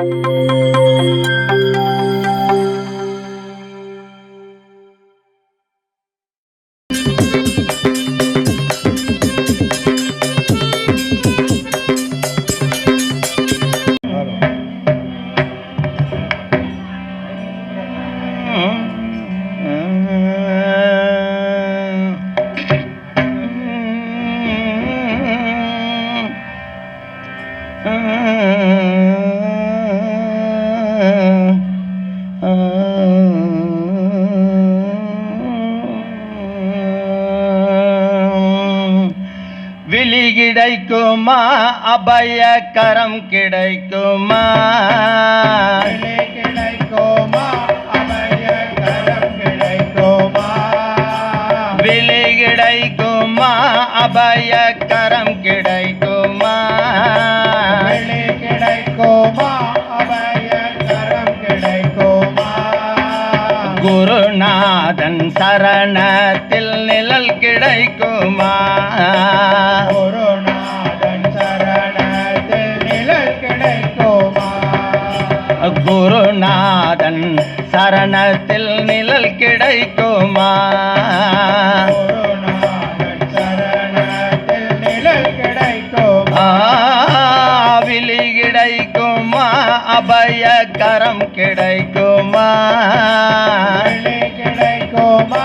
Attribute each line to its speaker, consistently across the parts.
Speaker 1: Thank you. விழி கிடைக்குமா கிடைக்குமா?
Speaker 2: விலை கிடைக்குமா கிடைக்குமா?
Speaker 1: விழி கிடைக்குமா அபயக்கரம் கிடைக்குமா?
Speaker 2: விலை கிடைக்குமா அபயகரம் கிடைக்குமா?
Speaker 1: குருநாதன் சரணத்தில் நிழல் கிடைக்குமா.
Speaker 2: குருநாதன் சரணத்தில் நிழல் கிடைக்குமா?
Speaker 1: குருநாதன் சரணத்தில் நிழல் கிடைக்குமா?
Speaker 2: கிடைக்குமா
Speaker 1: விழி கிடைக்குமா அபயக்கரம் கிடைக்குமா
Speaker 2: கிடைக்குமா?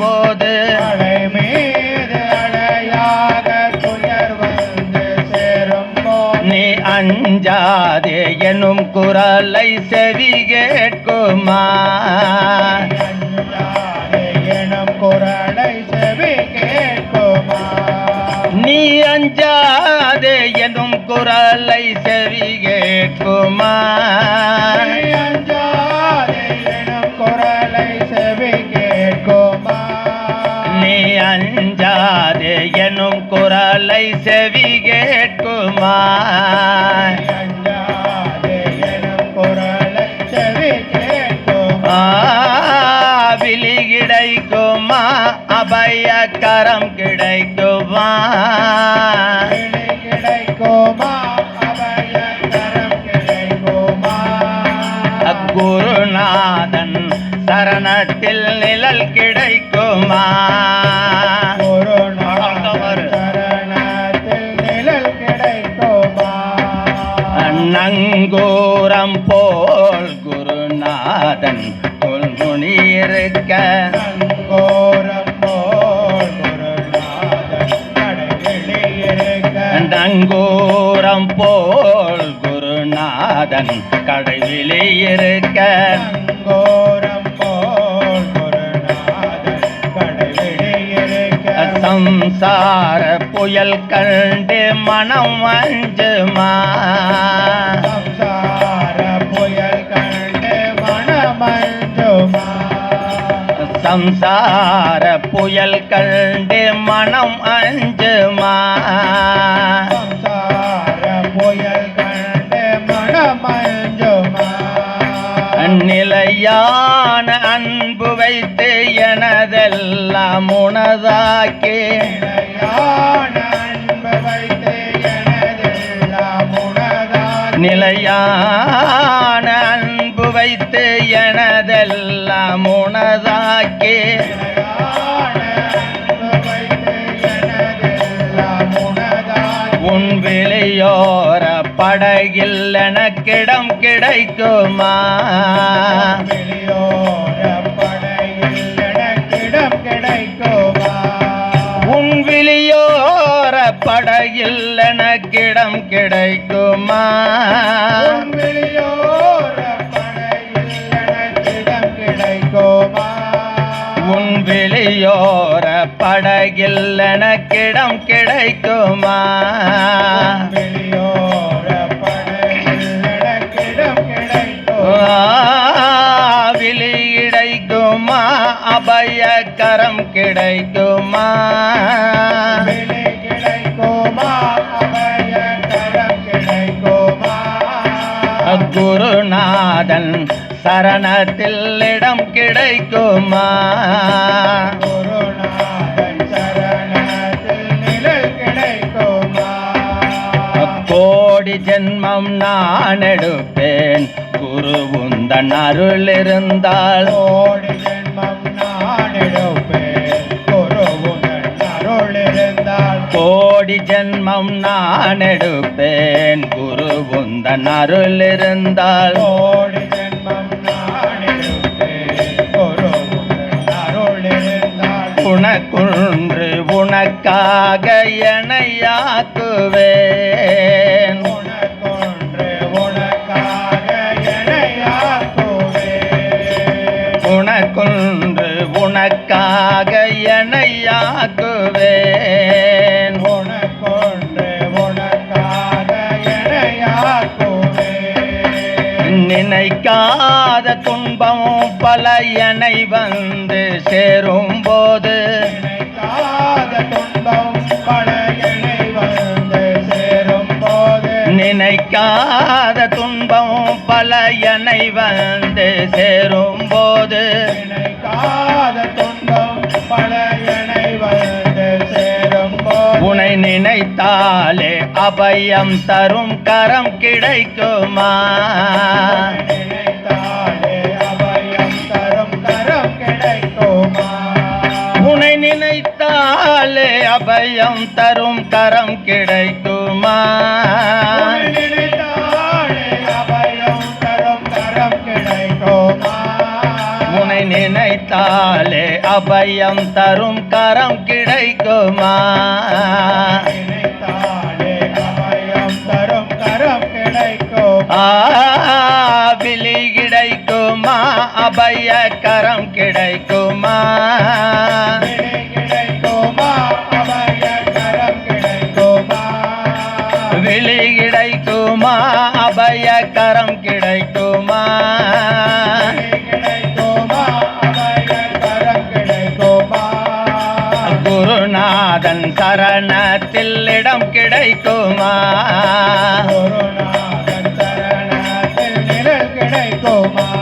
Speaker 1: சேரும்போது
Speaker 2: அலை மீது அலையாக துயர் வந்து சேரும்போது
Speaker 1: நீ அஞ்சாதே எனும் குரலை செவி கேட்குமா?
Speaker 2: எனும் குரலை செவி கேட்குமா?
Speaker 1: நீ அஞ்சாதே எனும் குரலை செவி கேட்குமா?
Speaker 2: நீ குரலை செவி கேட்குமா?
Speaker 1: விழி கிடைக்குமா? கிடைக்குமா?
Speaker 2: விலை கிடைக்குமா? கிடைக்குமா?
Speaker 1: குருநாதன் சரணத்தில் நிழல் கிடைக்குமா? தொல்முனியிருக்க
Speaker 2: நங்கோரம் போல் குருநாதன்
Speaker 1: போல் கடைவிலே இருக்க.
Speaker 2: நங்கோரம் போல் குருநாதன் கடைவெளியிருக்க
Speaker 1: சம்சார புயல் கண்டு மனம் அஞ்சுமா
Speaker 2: சம்சார புயல் கண்டு
Speaker 1: மனம் அஞ்சுமா?
Speaker 2: சம்சார புயல் கண்டு மனமஞ்சுமா
Speaker 1: நிலையான அன்பு வைத்து எனதெல்லாம் உனதாக்கி.
Speaker 2: நிலையான அன்பு வைத்து எனதெல்லாம் உனதாக்கி.
Speaker 1: நிலையான வைத்து எனதெல்லாம் உனதாக்கே. உன் வெளியோர படகில் எனக்கிடம் கிடைக்குமா?
Speaker 2: படையில் எனக்கிடம் கிடைக்குமா
Speaker 1: உன் படகில் எனக்கிடம் கிடைக்குமா?
Speaker 2: வெளியோர
Speaker 1: படகில் எனக்கிடம் கிடைக்குமா? விழி கிடைக்குமா? அபயக்கரம் கிடைக்குமா? குருநாதன் சரணத்தில் இடம் கிடைக்குமா? கோடி ஜென்மம் நான் எடுப்பேன். குரு உந்தன் அருள் இருந்தால்.
Speaker 2: கோடி ஜென்மம் நான் எடுப்பேன். குருவுடன் அருள் இருந்தால்
Speaker 1: கோடி ஜென்மம் நான் எடுப்பேன் குரு உந்தன் அருள் இருந்தால்.
Speaker 2: கோடி
Speaker 1: உனக்குன்று உனக்காக எனையாக்குவேன்
Speaker 2: உனக்கொன்று உனக்காக எனையாக்குவேன்
Speaker 1: உனக்குன்று உனக்காக எனையாக்குவேன்
Speaker 2: உனக்கொன்று
Speaker 1: நினைக்காத துன்பம் பல எனை வந்து சேரும் போது.
Speaker 2: நினைக்காத துன்பம் பல
Speaker 1: எனை வந்து சேரும் போது. உனை நினைத்தாலே அபயம் தரும் கரம் கிடைக்குமா?
Speaker 2: அபயம் தரும் கரம் கிடைக்குமா?
Speaker 1: உனை நினைத்தாலே அபயம் தரும் கரம் கிடைக்குமா?
Speaker 2: நினைத்தாலே அபயம் தரும் கரம் கிடைக்கும்
Speaker 1: ஆ விழி கிடைக்குமா? அபய கரம் கிடைக்குமா? விழி கிடைக்குமா? அபயக்கரம் கிடைக்குமா? குருநாதன் சரணத்தில் இடம் கிடைக்குமா
Speaker 2: கிடைக்குமா?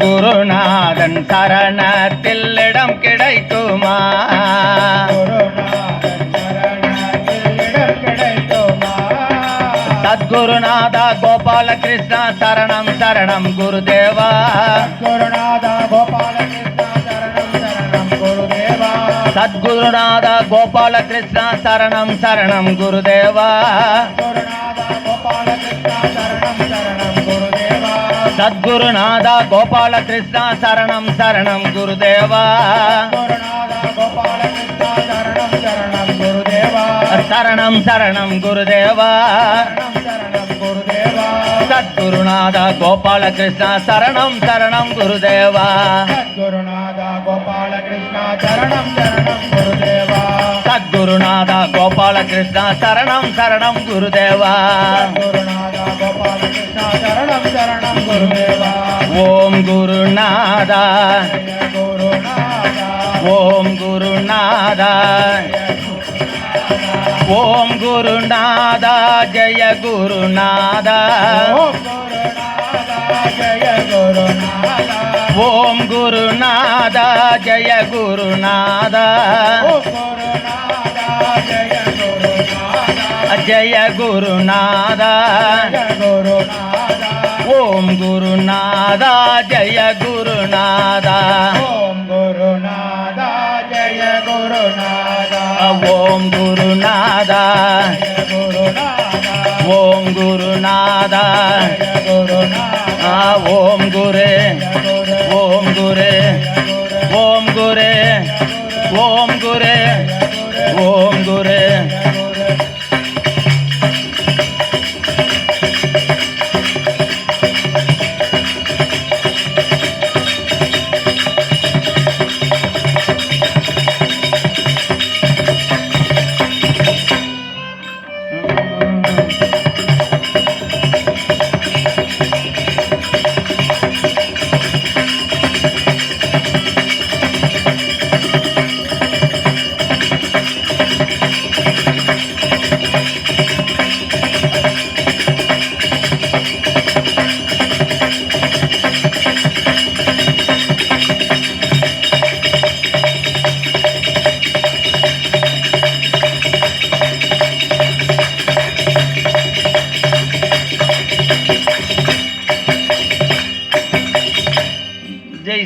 Speaker 1: குருநாதன் சரணத்தில் இடம் கிடைக்குமா? சத்குருநாதா கோபால கிருஷ்ணா சரணம் சரணம் குருதேவா.
Speaker 2: குருநாதா கோபாலகிருஷ்ணா சரணம் சரணம் குருதேவா.
Speaker 1: சத்குருநாதா கோபால கிருஷ்ணா சரணம் சரணம் குருதேவா.
Speaker 2: குருநாதா கோபாலகிருஷ்ணா சரணம் சரணம் குருதேவா.
Speaker 1: சத்குருநாதா கோபால கிருஷ்ணா சரணம் சரணம் குருதேவா.
Speaker 2: குருநாதா சரணம் சரணம் குருதேவா.
Speaker 1: சத்குருநாதா கோபால கிருஷ்ணா சரணம் சரணம் குருதேவா.
Speaker 2: சத்குருநாதா கோபாலகிருஷ்ணா சரணம் சரணம் குருதேவா.
Speaker 1: சத்குருநாதா கோபால கிருஷ்ணா சரணம் சரணம் குருதேவா.
Speaker 2: குருநாதா கோபாலகிருஷ்ணா சரணம் சரணம் குருதேவா.
Speaker 1: ஓம் குருநாதா. ஓம் குருநாதா. ஓம் குருநாதா ஜய குருநாதா.
Speaker 2: ஓம் குருநாதா ஜெய குருநாதா.
Speaker 1: ஓம் குருநாதா ஜெய குருநாதா.
Speaker 2: ஓம் குருநாதா ஜெய குருநாதா.
Speaker 1: குருநாதா
Speaker 2: ஜெய குருநாதா
Speaker 1: ஓம்
Speaker 2: ஓம் குருநாதா.
Speaker 1: ஓம் குருநாதா. ஓம் குரு.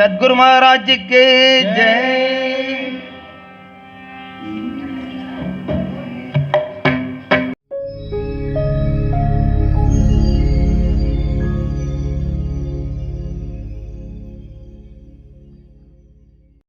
Speaker 1: सदगुरु महाराज के जय।